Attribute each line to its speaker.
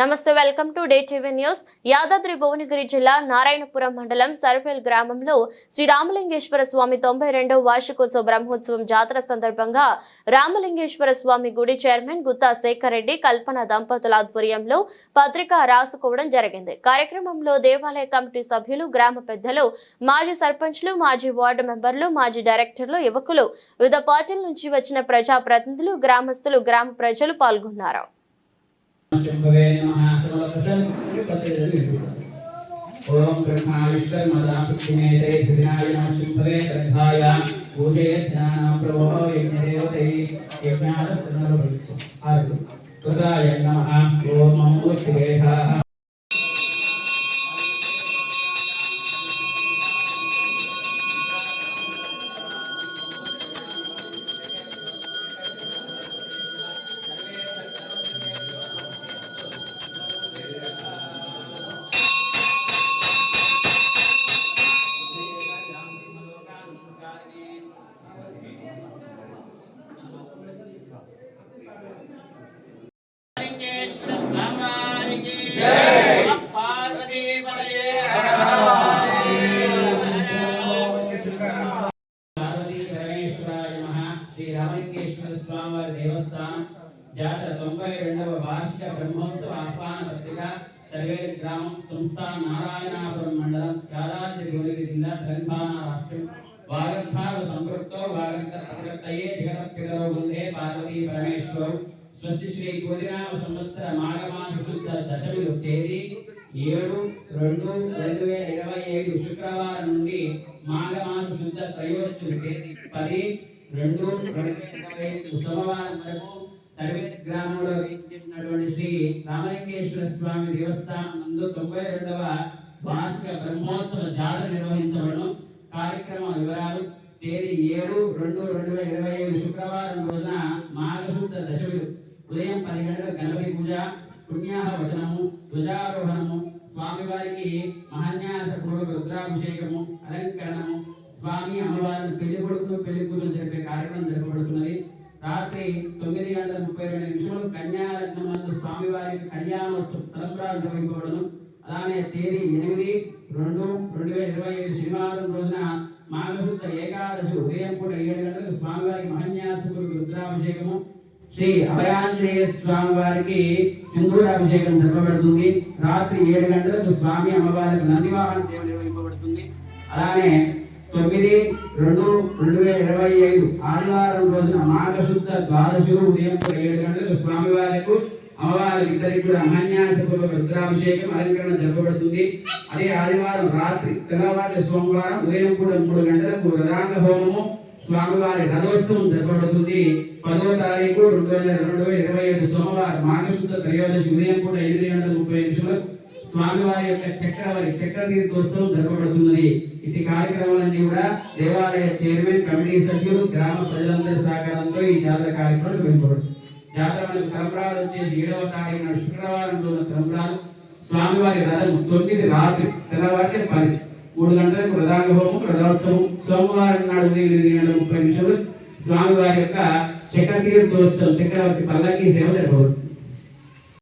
Speaker 1: నమస్తే welcome to day TV news. Yadadri Bhuvanagiri జిల్లా నారాయణపురం మండలం సర్వేల్ గ్రామంలో శ్రీ రామలింగేశ్వర స్వామి తొంభై రెండవ వార్షికోత్సవ బ్రహ్మోత్సవం జాతర సందర్భంగా రామలింగేశ్వర స్వామి గుడి చైర్మన్ గుత్తా శేఖర్ రెడ్డి కల్పన దంపతుల ఆధ్వర్యంలో పత్రిక రాసుకోవడం జరిగింది. కార్యక్రమంలో దేవాలయ కమిటీ సభ్యులు గ్రామ పెద్దలు మాజీ సర్పంచ్లు మాజీ వార్డు మెంబర్లు మాజీ డైరెక్టర్లు యువకులు వివిధ పార్టీల నుంచి వచ్చిన ప్రజా ప్రతినిధులు గ్రామస్తులు గ్రామ ప్రజలు పాల్గొన్నారు.
Speaker 2: శంభవే నమః సమలకసం ఓం బ్రహ్మా విశ్వమదాపృథిమేతే ధినాయ నమః శంభవే ప్రభో యజ్ఞాన ఆరు స్వామివారికి జై పార్వతీ దేవస్థానం జాతర తొంభై రెండవ వార్షిక బ్రహ్మోత్సవ ఆహ్వాన పత్రిక సర్వేల్ గ్రామం సంస్థాన నారాయణాపురం మండలం యాదాద్రి భువనగిరి జిల్లా తెలంగాణ రాష్ట్రం వాగర్భావ సంపృక్తో వాగర్త ప్రసక్తయే జగత్పితరో వందే పార్వతీ స్వస్తి శ్రీ కోదినామ సంవత్సర మాఘమాస శుద్ధ దశమి తేదీ ఏడు రెండు రెండు వేల ఇరవై ఐదు శుక్రవారం నుండి మాఘమాస శుద్ధ త్రయోదశి తేదీ పది రెండు రెండు వేల ఇరవై ఐదు సోమవారం వరకు సర్వేత్ గ్రామంలో చేసినటువంటి శ్రీ రామలింగేశ్వర స్వామి దేవస్థానం ముందు తొంభై రెండవ వార్షిక బ్రహ్మోత్సవ జాతర నిర్వహించబడను. కార్యక్రమ వివరాలు తేదీ ఏడు రెండు రెండు వేల ఇరవై ఐదు శుక్రవారం రోజున మాఘశుద్ధ దశమిలు ఉదయం పది గంటలకు గణపతి పూజ పుణ్యాహ వచనము ధ్వజారోహణము స్వామివారికి మహాన్యాస పూర్వక రుద్రాభిషేకము అలంకరణము స్వామి అమ్మవారిని పెళ్ళి కొడుకులు పెళ్ళి కూతురు జరిపే కార్యక్రమం జరపబడుతున్నది. రాత్రి తొమ్మిది గంటల ముప్పై రెండు నిమిషములు కన్యాలగ్నం నందు స్వామివారికి కళ్యాణోత్సవ తలంబ్రాలు నిర్వహింపబడును. అలానే తేదీ ఎనిమిది రెండు రెండు వేల ఇరవై ఐదు శనివారం రోజున మాఘశుద్ధ ఏకాదశి ఉదయం పూట ఏడు గంటలకు స్వామివారికి మహన్యాసపురు రుద్రాభిషేకము శ్రీ అభయాంజనేయ స్వామి వారికి సింధూరాభిషేకం జరపబడుతుంది. రాత్రి ఏడు గంటలకు స్వామి అమ్మవారికి నందివాహన సేవ నిర్వహింపబడుతుంది. అలానే తొమ్మిది రెండు రెండు వేల ఇరవై ఐదు ఆదివారం రోజున మాఘశుద్ధ ద్వాదశి ఉదయం ఏడు గంటలకు స్వామి వారికి అమ్మవారి ఇద్దరికి కూడా మహాన్యాసపూర్వక రుద్రాభిషేకం అలంకరణ జరపబడుతుంది. అదే ఆదివారం రాత్రి తెల్లవారి సోమవారం ఉదయం కూడా మూడు గంటలకు రథాంగ హోమము స్వామివారి రథోత్సవం జరపబడుతుంది. పదో తారీఖు రెండు వేల రెండు వేల ఇరవై ఐదు సోమవారం మాఘశుద్ధ త్రయోదశి ఉదయం కూడా ఎనిమిది గంటల ముప్పై నిమిషాలకు స్వామివారి యొక్క చక్రవారి చక్ర తీర్థోత్సవం జరపబడుతున్నది. ఇటు కార్యక్రమాలన్నీ కూడా దేవాలయ చైర్మన్ కమిటీ సభ్యులు గ్రామ ప్రజలందరి సహకారంతో ఈ జాతర కార్యక్రమం నిర్వహించబడుతుంది జాతర మనకు వచ్చేసి ఏడవ తారీఖున శుక్రవారం రోజున తలంబ్రాలు స్వామివారి రథం తొమ్మిది రాత్రి తెల్లవారితే పది. మూడు గంటలకు ప్రధాన హోమం రథోత్సవం సోమవారం నాడు ఉదయం ఎనిమిది గంటల ముప్పై నిమిషాలు స్వామివారి యొక్క చక్రతీర్థోత్సవం చక్రవర్తి పల్లకి సేవ జరగవచ్చు